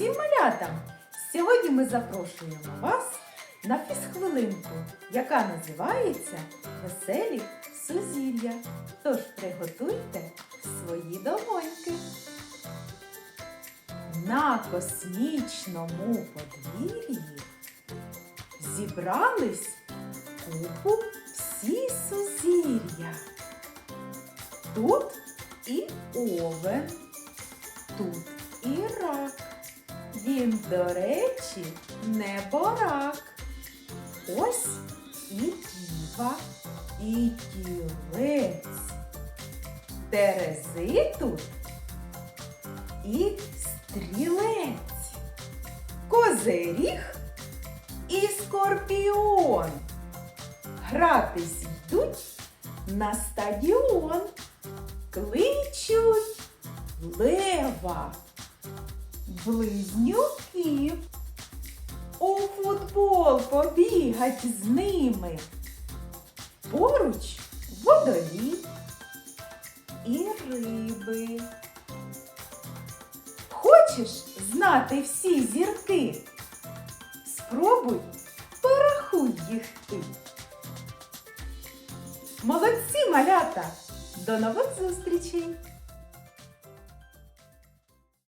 всім малятам! Сьогодні ми запрошуємо вас на фізхвилинку, яка називається Веселі сузір'я. Тож приготуйте свої долоньки. На космічному подвір'ї зібрались купу всі сузір'я. Тут і овен, тут і рак. Він, до речі, не борак. Ось і діва, і тілець. Терези тут і стрілець. Козиріг і скорпіон. Гратись йдуть на стадіон. Кличуть лева, близнюків. У футбол побігать з ними. Поруч водолій і риби. Хочеш знати всі зірки? Спробуй порахуй їх ти. Молодці, малята! До нових зустрічей!